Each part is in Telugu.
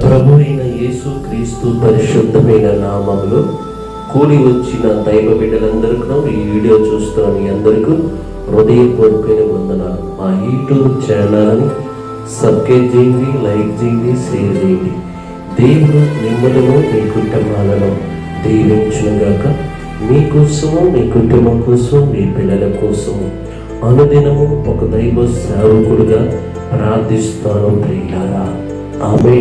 ప్రభు అయిన యేసు క్రీస్తు పరిశుద్ధమైన నామంలో కూలి వచ్చిన దైవ బిడ్డలందరికీ ఈ వీడియో చూస్తున్న మీ అందరికీ హృదయపూర్వకమైన వందనాలు. మా యూట్యూబ్ ఛానల్ని సబ్స్క్రైబ్ చేయండి లైక్ చేయండి షేర్ చేయండి. దేవుడు మిమ్మలను మీ కుటుంబాలను దీవించునుగాక. మీకోసము మీ కుటుంబం కోసం మీ పిల్లల కోసము అనుదినము ఒక దైవ సేవకుడుగా ప్రార్థిస్తాను ప్రియారా ఆమె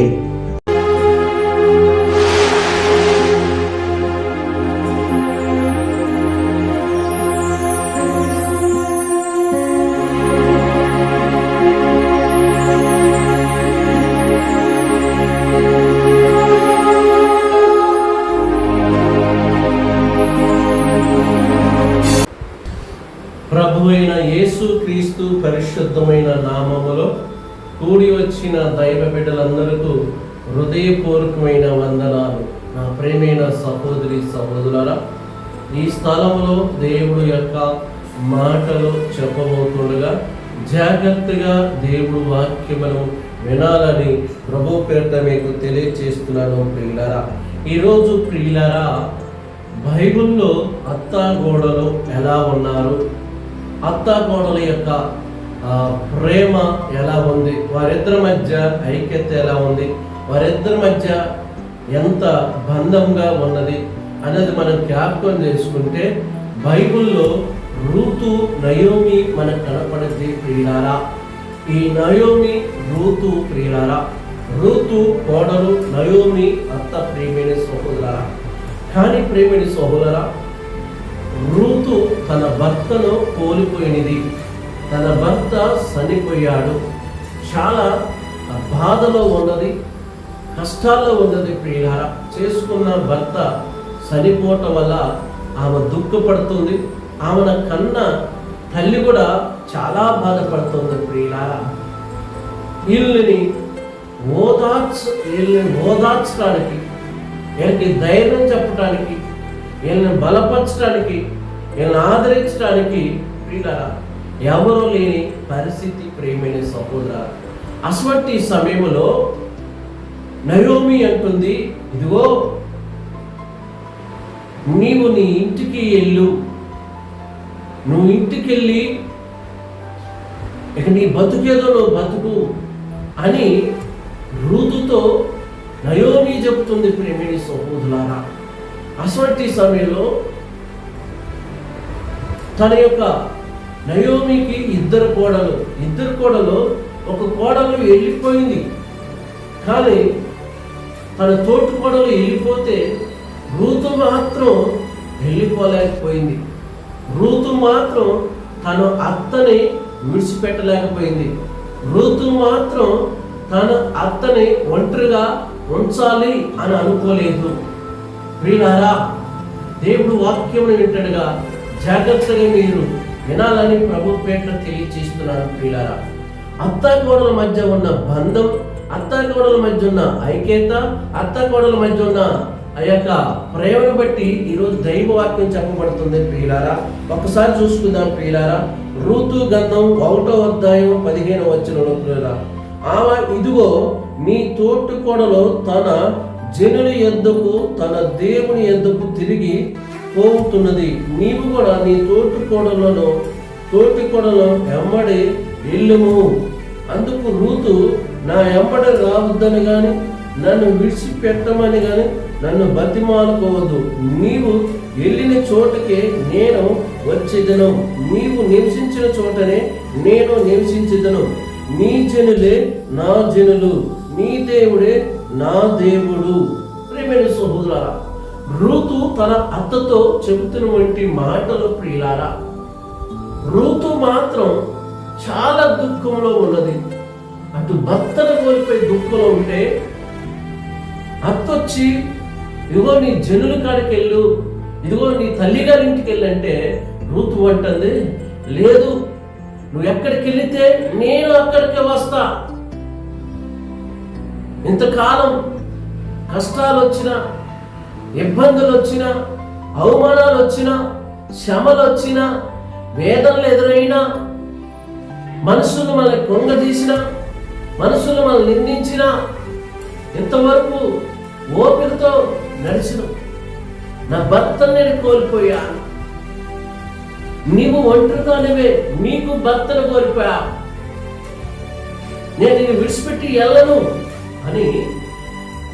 స్థలంలో దేవుడు యొక్క మాటలు చెప్పబోతుండగా జాగ్రత్తగా దేవుడు వాక్యమును వినాలని ప్రభు పేరుట మీకు తెలియచేస్తున్నాను ప్రియులారా. ఈరోజు ప్రియులారా బైబిల్లో అత్తాగోడలు ఎలా ఉన్నారు? అత్తాగోడల యొక్క ప్రేమ ఎలా ఉంది? వారిద్దరి మధ్య ఐక్యత ఎలా ఉంది? వారిద్దరి మధ్య ఎంత బంధంగా ఉన్నది? అన్నది మనం జ్ఞాపకం చేసుకుంటే బైబిల్లో రూతు నయోమి మనకు కనపడింది ప్రియులారా. ఈ నయోమి రూతు ప్రియులారా రూతు కోడలు నయోమి అత్త ప్రేమిణి సహోదరా. కానీ ప్రేమిణి సహోదరా రూతు తన భర్తను కోల్పోయినది. తన భర్త చనిపోయాడు. చాలా బాధలో ఉన్నది కష్టాల్లో ఉన్నది ప్రియులారా. చేసుకున్న భర్త చనిపోవటం వల్ల ఆమె దుఃఖపడుతుంది. ఆమెన కన్న తల్లి కూడా చాలా బాధపడుతుంది ప్రియులార. వీళ్ళని ఓదార్చు వీళ్ళని ఓదార్చడానికి వీళ్ళకి ధైర్యం చెప్పడానికి వీళ్ళని బలపరచడానికి వీళ్ళని ఆదరించడానికి ప్రియులారా ఎవరు లేని పరిస్థితి ప్రేమైన సహోదర. అటువంటి సమయంలో నయోమి అంటుంది ఇదిగో నీవు నీ ఇంటికి వెళ్ళు నువ్వు ఇంటికి వెళ్ళి ఇక నీ బతుకేదో నువ్వు బతుకు అని రూతుతో నయోమి చెప్తుంది ప్రేమిణి సహోదరులారా. అటువంటి సమయంలో తన యొక్క నయోమికి ఇద్దరు కోడలు ఇద్దరు కోడలు ఒక కోడలు వెళ్ళిపోయింది. కానీ తన తోటి కోడలు వెళ్ళిపోతే రూతు మాత్రం వెళ్ళిపోలేకపోయింది. రూతు మాత్రం తన అత్తని విడిచిపెట్టలేకపోయింది. రూతు మాత్రం తన అత్తని ఒంటరిగా ఉంచాలి అని అనుకోలేదు. ప్రియులారా దేవుడు వాక్యమును వింటాడుగా. జాగ్రత్తగా మీరు వినాలని ప్రభు పేట తెలియచేస్తున్నారు ప్రియులారా. అత్తాకోడల మధ్య ఉన్న బంధం అత్తాకోడల మధ్య ఉన్న ఐక్యత అత్తాకోడల మధ్య ఉన్న ఆ యొక్క ప్రేమను బట్టి ఈరోజు దైవ వాక్యం చెప్పబడుతుంది ప్రియులారా. ఒకసారి చూసుకుందాం ప్రియులారా. ఋతు గంధం ఒకటో అధ్యాయం పదిహేను వచ్చిన ప్రియులారా. ఆమె ఇదిగో నీ తోటి తన జనుల ఎద్దకు తన దేవుని ఎద్దుకు తిరిగి పోతున్నది. నీవు కూడా నీ తోటి కోడలను తోటి కోడలో ఎమ్మడి ఇల్లుము అందుకు రూతు నా ఎంబడి రావద్దని కానీ నన్ను విడిచిపెట్టమని కానీ నన్ను బతిమాలుకోవద్దు. నీవు వెళ్ళిన చోటకే నేను వచ్చేదను. నీవు నివసించిన చోటనే నేను నివసించేదను. నీ జనులే నా జనులు. నీ దేవుడే నా దేవుడు. ప్రేమైన సహోదరారా రూతు తన అత్తతో చెబుతున్నటువంటి మాటలు ప్రియులారా రూతు మాత్రం చాలా దుఃఖంలో ఉన్నది. అటు భర్తను కోల్పోయి దుఃఖంలో ఉంటే అత్తొచ్చి ఇదిగో నీ జనుల కాడికి వెళ్ళు. ఇదిగో నీ తల్లి గారి ఇంటికి వెళ్ళంటే రూతు అంటుంది. లేదు నువ్వు ఎక్కడికి వెళితే నేను అక్కడికి వస్తా. ఇంతకాలం కష్టాలు వచ్చినా ఇబ్బందులు వచ్చినా అవమానాలు వచ్చినా శ్రమలు వచ్చినా వేదనలు ఎదురైనా మనసును మనల్ని కొంగదీసిన మనసును మనల్ని నిందించిన ఇంతవరకు ఓపికతో నడిచిన. నా భర్త నేను కోల్పోయాను. నీవు ఒంటరిగానివే నీకు భర్తను కోల్పోయా నేను నిన్ను విడిచిపెట్టి వెళ్ళను అని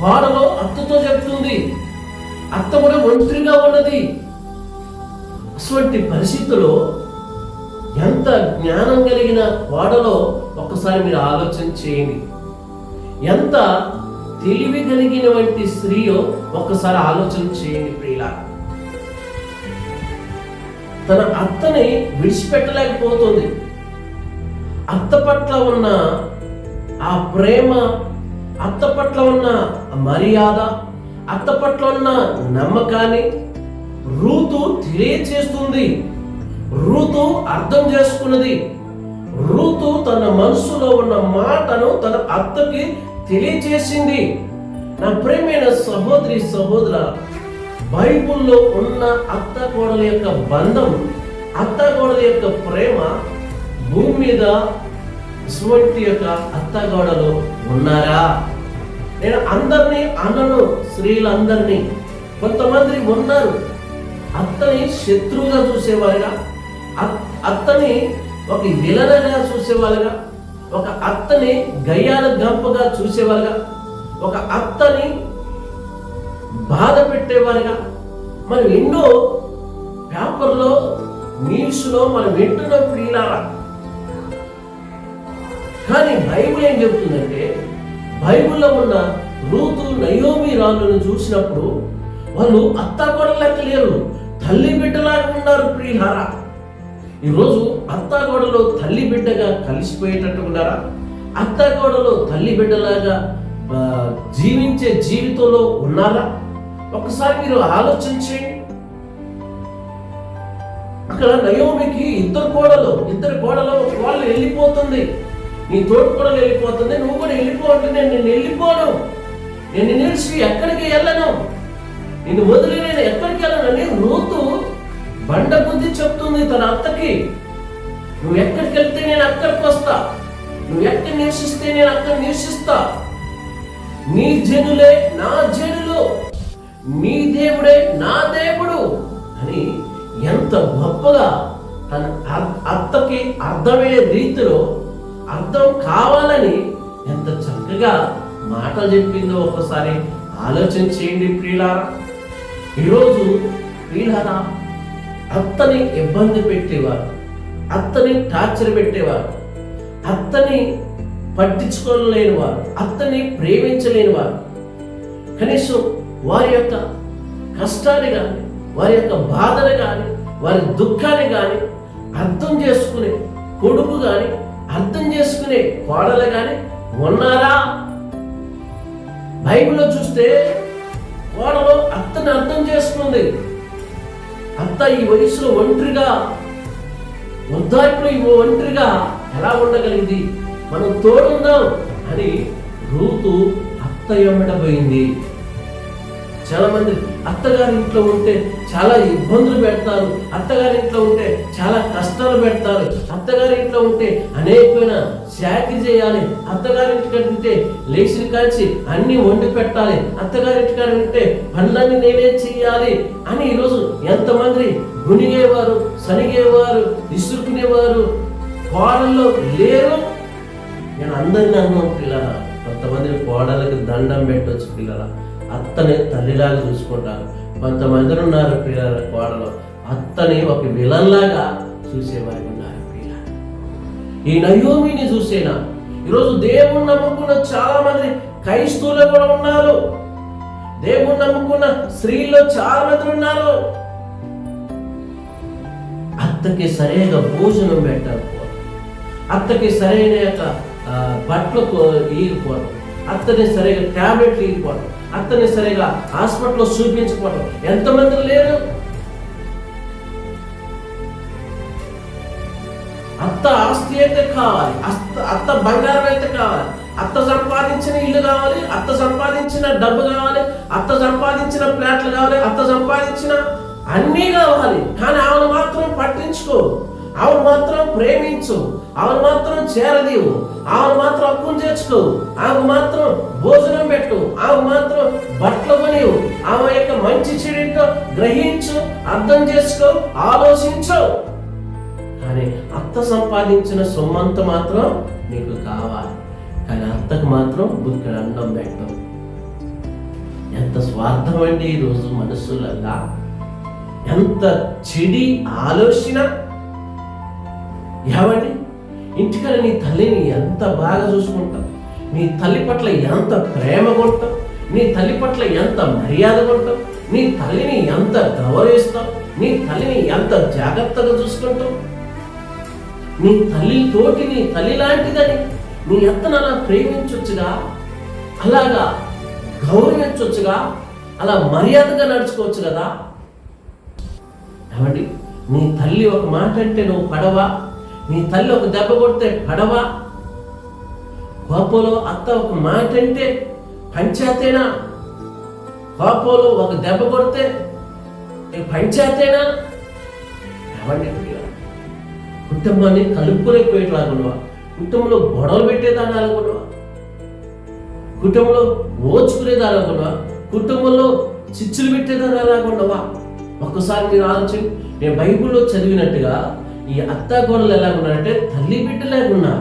కోడలో అత్తతో చెప్తుంది. అత్త కూడా ఒంటరిగా ఉన్నది. అటువంటి పరిస్థితుల్లో ఎంత జ్ఞానం కలిగిన కోడలో ఒక్కసారి మీరు ఆలోచన చేయండి. ఎంత తెలివి కలిగిన వంటి స్త్రీయో ఒక్కసారి ఆలోచన చేయండి ప్రియులా తన అత్తని విడిచిపెట్టలేకపోతుంది. అత్త పట్ల ఉన్న ఆ ప్రేమ అత్త పట్ల ఉన్న మర్యాద అత్త పట్ల ఉన్న నమ్మకాన్ని రూతు తెలియచేస్తుంది. రూతు అర్థం చేసుకున్నది. రూతు తన మనసులో ఉన్న మాటను తన అత్తకి తెలియచేసింది. నా ప్రేమైన సహోదరి సహోదర బైబుల్లో ఉన్న అత్త కోడల యొక్క బంధం అత్త కోడల యొక్క ప్రేమ భూమి మీద ఇటువంటి యొక్క అత్తగోడలు ఉన్నారా? నేను అందరినీ అన్నను స్త్రీలందరినీ. కొంతమంది ఉన్నారు. అత్తని శత్రువుగా చూసేవారుగా అత్తని ఒక విలనగా చూసేవారుగా ఒక అత్తని గయ్యాల గంపగా చూసేవారుగా ఒక అత్తని బాధ పెట్టేవారుగా. మనం ఎన్నో పేపర్లో న్యూస్లో మనం వింటున్న ప్రియులారా. కానీ బైబుల్ ఏం చెప్తుందంటే బైబిల్లో ఉన్న రూతు నయోమి రాళ్ళను చూసినప్పుడు వాళ్ళు అత్త లెక్క లేరు తల్లి బిడ్డలాగా ఉన్నారు ప్రియులారా. ఈరోజు అత్తాగోడలో తల్లి బిడ్డగా కలిసిపోయేటట్టు ఉన్నారా? అత్తాగోడలో తల్లి బిడ్డలాగా జీవించే జీవితంలో ఉన్నారా? ఒకసారి మీరు ఆలోచన చేయండి. అక్కడ నయోమికి ఇద్దరు కోడలు ఇద్దరు కోడలు ఒక వెళ్ళిపోతుంది. నీ తోడు కోడలు వెళ్ళిపోతుంది నువ్వు కూడా వెళ్ళిపో అంటే నేను నిన్ను వెళ్ళిపోను. నేను నిలిచి ఎక్కడికి వెళ్ళను? నిన్ను వదిలి నేను ఎక్కడికి వెళ్ళను? అని రూతు బండ బుద్ధి చెప్తుంది తన అత్తకి. నువ్వు ఎక్కడికి వెళ్తే నేను అక్కడికి వస్తా. నువ్వు ఎక్కడ నివసిస్తే నేను అక్కడ నివసిస్తా. నీ జనులే నా జనులు. నీ దేవుడే నా దేవుడు అని ఎంత గొప్పగా తన అత్తకి అర్థమయ్యే రీతిలో అర్థం కావాలని ఎంత చక్కగా మాటలు చెప్పిందో ఒకసారి ఆలోచన చేయండి ప్రియులారా. ఈరోజు ప్రియులారా అత్తని ఇబ్బంది పెట్టేవారు. అత్తని టార్చర్ పెట్టేవారు. అత్తని పట్టించుకోలేని వారు అత్తని ప్రేమించలేని వారు కనీసం వారి యొక్క కష్టాన్ని కానీ వారి యొక్క బాధను కానీ వారి దుఃఖాన్ని కానీ అర్థం చేసుకునే కొడుకు కానీ అర్థం చేసుకునే కోడలు కానీ ఉన్నారా? బైబిల్లో చూస్తే కోడలు అత్తని అర్థం చేసుకుంది. అత్త ఈ వయసులో ఒంటరిగా వృద్ధాప్యులు ఈ ఒంటరిగా ఎలా ఉండగలిగింది? మనం తోడుందాం అని రూతు అత్త ఎమ్మడబోయింది చాలా మంది అత్తగారి ఇంట్లో ఉంటే చాలా ఇబ్బందులు పెడతారు. అత్తగారి ఇంట్లో ఉంటే చాలా కష్టాలు పెడతారు. అత్తగారి ఇంట్లో ఉంటే అనేకమైన శాఖ చేయాలి. అత్తగారి ఇంటికాడ ఉంటే లేచిన కాల్చి అన్ని వండి పెట్టాలి. అత్తగారి ఇంటికాడ ఉంటే పనులన్నీ నేనే చేయాలి అని ఈరోజు ఎంతమంది గునిగేవారు సనిగేవారు ఇసురుకునేవారు కోడల్లో లేరు. నేను అందరిని అన్నాను పిల్లల. కొంతమంది కోడలకి దండం పెట్టవచ్చు పిల్లల. అత్తని తల్లిలాగా చూసుకుంటారు. కొంతమంది ఉన్నారు పిల్లల కోడలు. అత్తని ఒక విలన్లాగా చూసేవారు. ఈ నయోమిని చూసేనా? ఈరోజు దేవుని నమ్ముకున్న చాలా మంది క్రైస్తవులు కూడా ఉన్నారు. దేవుని నమ్ముకున్న స్త్రీల్లో చాలా మంది ఉన్నారు. అత్తకి సరైన భోజనం పెట్టకపోవడం అత్తకి సరైన యొక్క బట్టలు ఇవ్వకపోవడం అత్తని సరిగా ట్యాబ్లెట్లు ఇవ్వకపోవడం అత్తని సరిగా హాస్పిటల్లో చూపించకపోవడం ఎంతమంది లేరు? అత్త ఆస్తి అయితే కావాలి. అత్త అత్త బంగారం అయితే కావాలి. అత్త సంపాదించిన ఇల్లు కావాలి అత్త సంపాదించిన డబ్బు కావాలి అత్త సంపాదించిన ప్లాట్లు కావాలి అత్త సంపాదించిన అన్నీ కావాలి. కానీ ఆమెను మాత్రం పట్టించుకో. ఆమెను మాత్రం ప్రేమించు. ఆమెను మాత్రం చేరదీవు. ఆమెను మాత్రం అప్పులు చేర్చుకో ఆమె మాత్రం భోజనం పెట్టు. ఆమె మాత్రం బట్టలు కొనివు ఆమె యొక్క మంచి చెడింటో గ్రహించు అర్థం చేసుకో ఆలోచించు. కానీ అత్త సంపాదించిన సొమ్మంత మాత్రం నీకు కావాలి. కానీ అత్తకు మాత్రం బుక్కడ అన్నం పెట్టం. ఎంత స్వార్థం అండి ఈరోజు మనసులల్లా? ఎంత చెడి ఆలోచన? ఏమండి? ఇంటికల నీ తల్లిని ఎంత బాగా చూసుకుంటావు నీ తల్లి పట్ల ఎంత ప్రేమ కొంటావు నీ తల్లి పట్ల ఎంత మర్యాద కొంటావు నీ తల్లిని ఎంత గౌరవిస్తావు నీ తల్లిని ఎంత జాగ్రత్తగా చూసుకుంటావు నీ తల్లి తోటి నీ తల్లి లాంటిదని నీ అత్తను అలా ప్రేమించొచ్చుగా? అలాగా గౌరవించొచ్చుగా? అలా మర్యాదగా నడుచుకోవచ్చు కదా? ఏమండి? నీ తల్లి ఒక మాట అంటే నువ్వు పడవా? నీ తల్లి ఒక దెబ్బ కొడితే పడవా? కోపంలో అత్త ఒక మాట అంటే పంచాయతేనా? కోపంలో ఒక దెబ్బ కొడితే ఏ పంచాయతేనా? ఏమండి? కుటుంబాన్ని కలుపుకునేపోయేట్లాగున్నావా కుటుంబంలో గొడవలు పెట్టేదాన్ని అనుకున్నావా కుటుంబంలో ఓచుకునేదాన్ని అనుకున్నావా కుటుంబంలో చిచ్చులు పెట్టేదాన్ని అలాగున్నావా ఒక్కసారి మీరు ఆలోచన నేను బైబిల్లో చదివినట్టుగా ఈ అత్త గొడవలు ఎలా ఉన్నారంటే తల్లి బిడ్డలాగా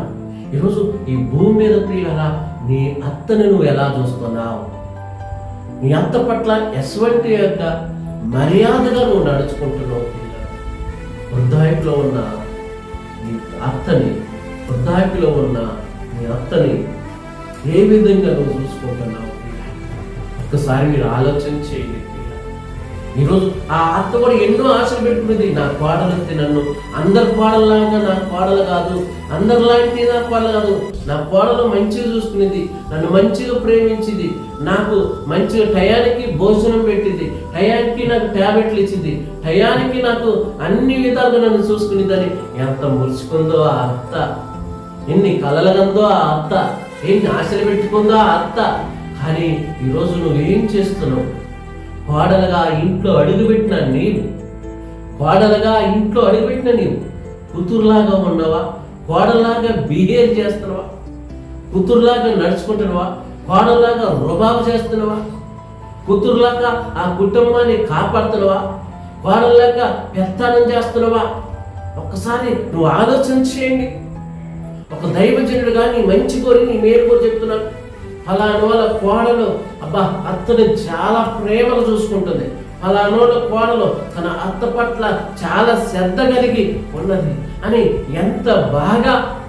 ఈరోజు ఈ భూమి మీద ప్రియులరా నీ అత్తని నువ్వు ఎలా చూస్తున్నావు? నీ అత్త పట్ల ఎటువంటి యొక్క మర్యాదగా నువ్వు నడుచుకుంటున్నావు ప్రియులారా? వృద్ధాయిలో ఉన్న నీ అత్తని వృద్ధాప్యలో ఉన్న నీ అత్తని ఏ విధంగా నువ్వు చూసుకుంటున్నావు? ఒక్కసారి మీరు ఆలోచన చేయండి. ఈరోజు ఆ అత్త కూడా ఎన్నో ఆశలు పెట్టుకునేది నా కోడలెత్తి నన్ను అందరి కోడల్లాగా నా కోడలు కాదు అందరిలాంటి నా కోడలు కాదు. నా కోడలు మంచిగా చూసుకునేది నన్ను మంచిగా ప్రేమించింది నాకు మంచిగా టయానికి భోజనం పెట్టింది టయానికి నాకు ట్యాబ్లెట్లు ఇచ్చింది టయానికి నాకు అన్ని విధాలుగా నన్ను చూసుకునేదని ఎంత మురుచుకుందో ఆ అత్త. ఎన్ని కలలగందో ఆ అత్త. ఎన్ని ఆశలు పెట్టుకుందో ఆ అత్త. కానీ ఈరోజు నువ్వేం చేస్తున్నావు? కోడలుగా ఇంట్లో అడుగుపెట్టిన నీవు. కోడలుగా ఇంట్లో అడుగుపెట్టిన నీవు. కూతురులాగా ఉన్నావా? కోడలాగా బిహేవ్ చేస్తున్నావా? కూతురులాగా నడుచుకుంటున్నావా? కోడలాగా రుబాబు చేస్తున్నావా? కూతురులాగా ఆ కుటుంబాన్ని కాపాడుతున్నావా? కోడలాగా పెత్తానం చేస్తున్నావా? ఒక్కసారి నువ్వు ఆలోచన చేయండి. ఒక దైవజనుడుగా నీ మంచి కోరి నీ మేలు కోరి చెప్తున్నాను. అలాంటి వాళ్ళ కోడలు అబ్బా అత్తని చాలా ప్రేమగా చూసుకుంటుంది. అలానోళ్ళ కోడలు తన అత్త పట్ల చాలా శ్రద్ధ కలిగి ఉన్నది. అని ఎంత బాగా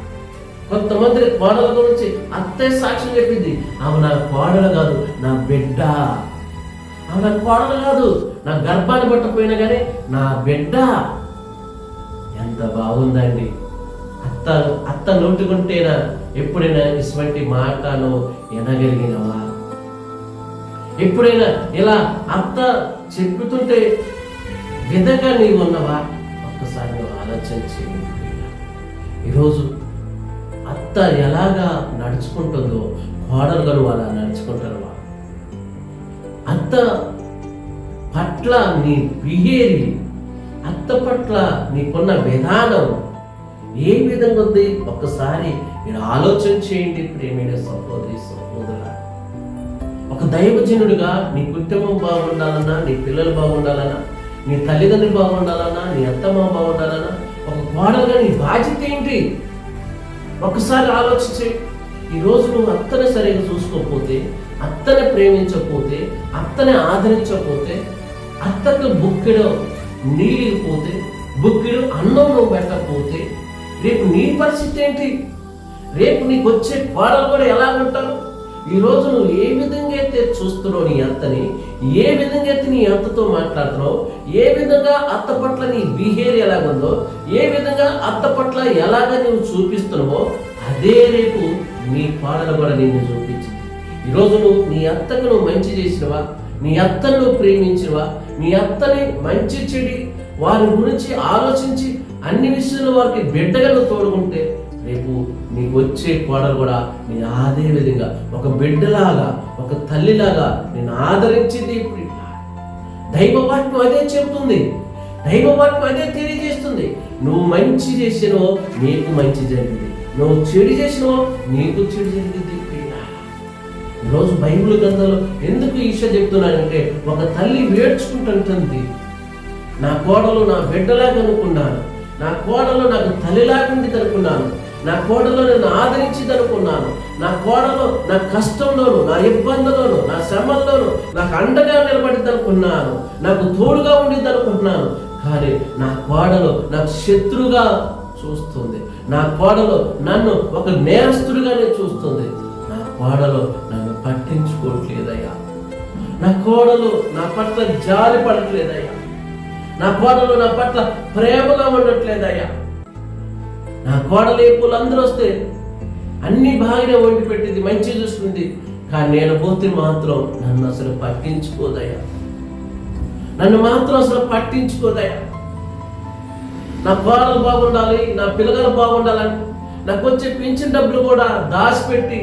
కొంతమంది కోడల గురించి అత్తే సాక్ష్యం చెప్పింది. ఆమె నా కోడలు కాదు నా బిడ్డ. ఆమె నా కోడలు కాదు నా గర్భాన్ని పట్టపోయినా కానీ నా బిడ్డ. ఎంత బాగుందండి. అత్త అత్త నోటుకుంటేనా ఎప్పుడైనా ఇటువంటి మాటను వినగలిగినవా? ఎప్పుడైనా ఇలా అత్త చెప్పుతుంటే విధంగా నీవు ఉన్నవా? ఒక్కసారి నువ్వు ఆలోచన చేయండి ఈరోజు అత్త ఎలాగా నడుచుకుంటుందో కోడలుగారు అలా నడుచుకుంటావా అత్త పట్ల నీ బిహేవియర్ అత్త పట్ల నీకున్న విధానం ఏ విధంగా ఉంది? ఒక్కసారి మీరు ఆలోచన చేయండి. ప్రేమైన సహోదరి సహోదర ఒక దైవజనుడిగా నీ కుటుంబం బాగుండాలన్నా నీ పిల్లలు బాగుండాలన్నా నీ తల్లిదండ్రులు బాగుండాలన్నా నీ అత్తమ్మ బాగుండాలన్నా ఒక గోడలుగా నీ బాధ్యత ఏంటి? ఒకసారి ఆలోచించే. ఈరోజు నువ్వు అత్తని సరిగా చూసుకోకపోతే అత్తని ప్రేమించకపోతే అత్తని ఆదరించకపోతే అత్తకు బుక్కిడు నీళ్ళు పోతే బుక్కిడు అన్నం నువ్వు పెట్టకపోతే రేపు నీ పరిస్థితి ఏంటి? రేపు నీకు వచ్చే కోడలు కూడా ఎలా ఉంటారు? ఈ నువ్వు ఏ విధంగా అయితే చూస్తున్నావు నీ అత్తని ఏ విధంగా అయితే నీ అత్తతో మాట్లాడుతున్నావు ఏ విధంగా అత్త పట్ల నీ బిహేవియర్ ఎలాగుందో ఏ విధంగా అత్త పట్ల ఎలాగ నువ్వు చూపిస్తున్నావో అదే రేపు నీ కోడలు కూడా నిన్ను చూపించింది. ఈరోజు నువ్వు నీ అత్తకు నువ్వు మంచి చేసినవా? నీ అత్తను నువ్వు ప్రేమించినవా? నీ అత్తని మంచి చెడి వారి గురించి ఆలోచించి అన్ని విషయాలు వారికి బిడ్డగా తోడుకుంటే రేపు నీకు వచ్చే కోడలు కూడా నేను అదే విధంగా ఒక బిడ్డలాగా ఒక తల్లిలాగా నేను ఆదరించింది దైవవాక్యం అదే చెబుతుంది దైవవాక్యం అదే తెలియజేస్తుంది. నువ్వు మంచి చేసినో నీకు మంచి జరిగింది. నువ్వు చెడు చేసినో నీకు చెడు జరిగింది. ఈరోజు బైబిల్ గ్రంథంలో ఎందుకు ఈశ చెప్తున్నానంటే ఒక తల్లి వేడ్చుకుంటుంటుంది నా కోడలు నా బిడ్డలాగా అనుకున్నాను. నా కోడలు నాకు తల్లిలాగా ఉండేది అనుకున్నాను నా కోడలు నన్ను ఆదరించిదనుకున్నాను. నా కోడలు నా కష్టంలోను నా ఇబ్బందులోను నా శ్రమల్లోను నాకు అండగా నిలబడిదనుకున్నాను. నాకు తోడుగా ఉండిద్దనుకుంటున్నాను కానీ నా కోడలు నాకు శత్రుగా చూస్తుంది. నా కోడలు నన్ను ఒక నేరస్తుడిగానే చూస్తుంది. నా కోడలు నన్ను పట్టించుకోవట్లేదయ్యా. నా కోడలు నా పట్ల జాలి పడట్లేదయ్యా. నా కోడలు నా పట్ల ప్రేమగా ఉండట్లేదయ్యా. నా కోడలే పూలు అందరూ వస్తే అన్ని బాగానే వండి పెట్టింది మంచి చూస్తుంది. కానీ నేను పోతే మాత్రం నన్ను అసలు పట్టించుకోదయా నన్ను మాత్రం అసలు పట్టించుకోదయా నా కోడలు బాగుండాలి నా పిల్లలు బాగుండాలని నాకు వచ్చే పింఛన్ డబ్బులు కూడా దాచిపెట్టి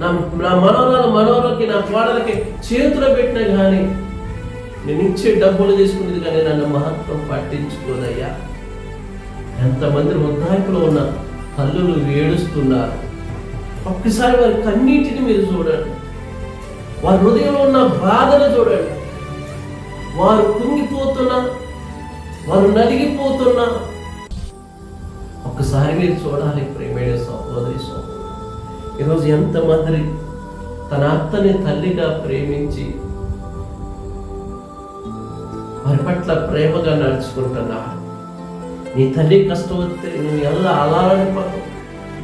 నా నా మనోరాలు మనోరకి నా కోడలకి చేతిలో పెట్టినా కానీ నేను ఇచ్చే డబ్బులు తీసుకునేది కానీ నన్ను మాత్రం పట్టించుకోదయ్యా. ఎంతమంది వృద్ధాయిపులో ఉన్న తల్లులు ఏడుస్తున్నారు. ఒక్కసారి వారి కన్నీటిని మీరు చూడండి. వారి హృదయంలో ఉన్న బాధను చూడండి. వారు కుంగిపోతున్నా వారు నలిగిపోతున్నా. ఒక్కసారి మీరు చూడాలి ప్రేమేణ సహోదరి సహోదరు. ఈరోజు ఎంతమంది తన అత్తని తల్లిగా ప్రేమించి వారి పట్ల ప్రేమగా నడుచుకుంటున్నారు. నీ తల్లి కష్టం వస్తే నువ్వు ఎలా అలాడిపోతావు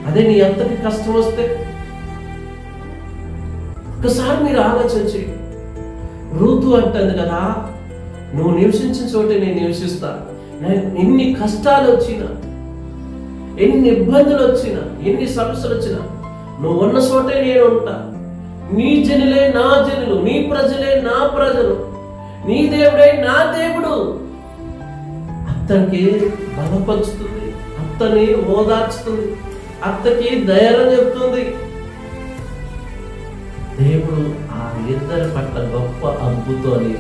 అదే నీ అంతకి కష్టం వస్తే ఒకసారి మీరు ఆలోచించి ఋతు అంటుంది కదా నువ్వు నివసించిన చోటే నేను నివసిస్తా. ఎన్ని కష్టాలు వచ్చినా ఎన్ని ఇబ్బందులు వచ్చినా ఎన్ని సమస్యలు వచ్చినా నువ్వు ఉన్న చోటే నేను ఉంటా. నీ జనులే నా జనులు నీ ప్రజలే నా ప్రజలు. నీ దేవుడే నా దేవుడు. అత్తకి బలపరుచుతుంది అత్తని ఓదార్చుతుంది అత్తకి ధైర్యం చెప్తుంది. దేవుడు ఆ ఇద్దరి పట్ల గొప్ప అద్భుతాన్ని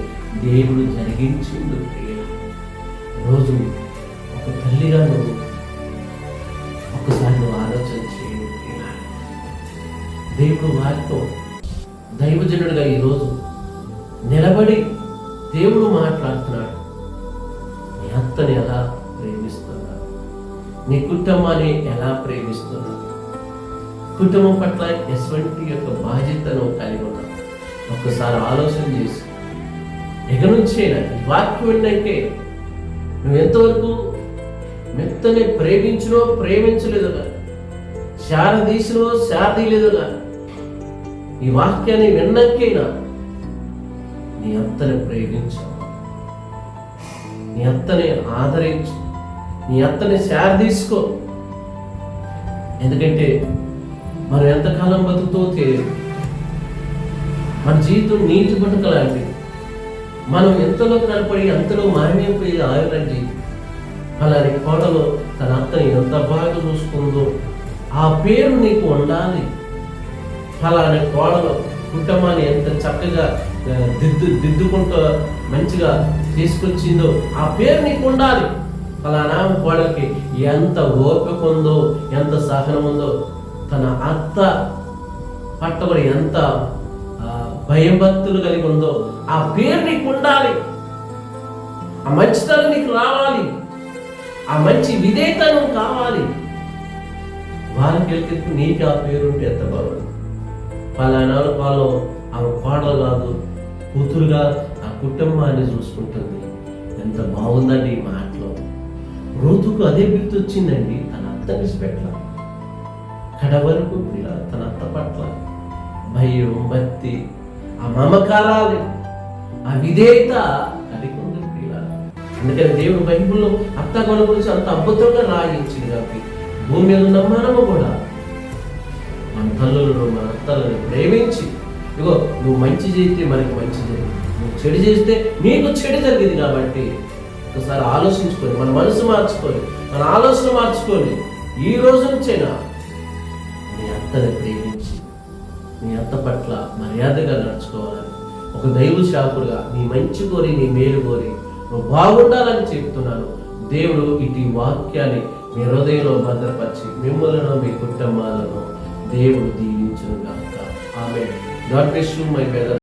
దేవుడు జరిగించిండు రోజు ఒక తల్లిగా నువ్వు ఒకసారి నువ్వు ఆలోచన చేయండి దేవుడు వారితో దైవజనుడిగా ఈరోజు నిలబడి దేవుడు మాట్లాడుతున్నాడు. నీ ఎలా ప్రేమిస్తున్నా నీ కుటుంబాన్ని ఎలా ప్రేమిస్తున్నా కుటుంబం పట్ల ఎటువంటి యొక్క బాధ్యతను కలిగి ఉన్నా ఒక్కసారి ఆలోచన చేసి ఇక నుంచైనా ఈ వాక్యం విన్నాకే నువ్వు ఎంతవరకు మెత్తని ప్రేమించినో ప్రేమించలేదుగా కానీ శారదీసినో శారదీయలేదుగా ఈ వాక్యాన్ని విన్నాకైనా నీ అంతని ప్రేమించు. నీ అత్తని ఆదరించు. నీ అత్తని శార తీసుకో. ఎందుకంటే మనం ఎంతకాలం బతుకుతో తెలియదు మన జీవితం నీతి బతుకలాంటిది మనం ఎంతలో కనపడి ఎంతలో మాయమైపోయి ఆయురండి అలానే కోడలో తన అత్తని ఎంత బాగా చూసుకుందో ఆ పేరు నీకు ఉండాలి. అలానే కోడలో కుటుంబాన్ని ఎంత చక్కగా దిద్దు దిద్దుకుంటూ మంచిగా తీసుకొచ్చిందో ఆ పేరు నీకు ఉండాలి. ఫలానా వాళ్ళకి ఎంత ఓపిక ఉందో ఎంత సహనం ఉందో తన అత్త పట్ల కూడా ఎంత భయభక్తులు కలిగి ఉందో ఆ పేరు నీకు ఉండాలి. ఆ మంచితనం నీకు రావాలి. ఆ మంచి విధేయతనం కావాలి. వాళ్ళకి వెళ్తే నీకు ఆ పేరు ఉంటే ఎంత బాగుంది పలానాలు వాళ్ళు ఆమె కోడలు కాదు కూతురుగా కుటుంబాన్ని చూసుకుంటుంది. ఎంత బాగుందండి ఈ మాటలో. ఋతుకు అదే గుర్తు వచ్చిందండి తన అత్త విడిచిపెట్ల కడ వరకు పిల్ల తన అత్త పట్ల. భయం భక్తి ఆ మమకారాలు ఆ విధేయత కలిగి ఉంది అందుకని దేవుడు బైబిల్లో అత్త గొడవ గురించి అంత అద్భుతంగా రాయించింది కాబట్టి భూమి మీద ఉన్న మనము కూడా మన తల్లులను మన అత్తలను ప్రేమించి ఇగో నువ్వు మంచి చేస్తే మనకి మంచి జరిగింది నువ్వు చెడు చేస్తే నీకు చెడు జరిగింది కాబట్టి ఒకసారి ఆలోచించుకొని మన మనసు మార్చుకొని మన ఆలోచన మార్చుకొని ఈ రోజు నుంచైనా నీ అత్తని ప్రేమించి నీ అత్త పట్ల మర్యాదగా నడుచుకోవాలని ఒక దైవ శాపుడుగా నీ మంచి కోరి నీ మేలు కోరి నువ్వు బాగుండాలని చెప్తున్నాను. దేవుడు ఇటు వాక్యాన్ని మీ హృదయంలో భద్రపరిచి మిమ్మల్ని మీ కుటుంబాలను దేవుడు దీవించును não bless you, my.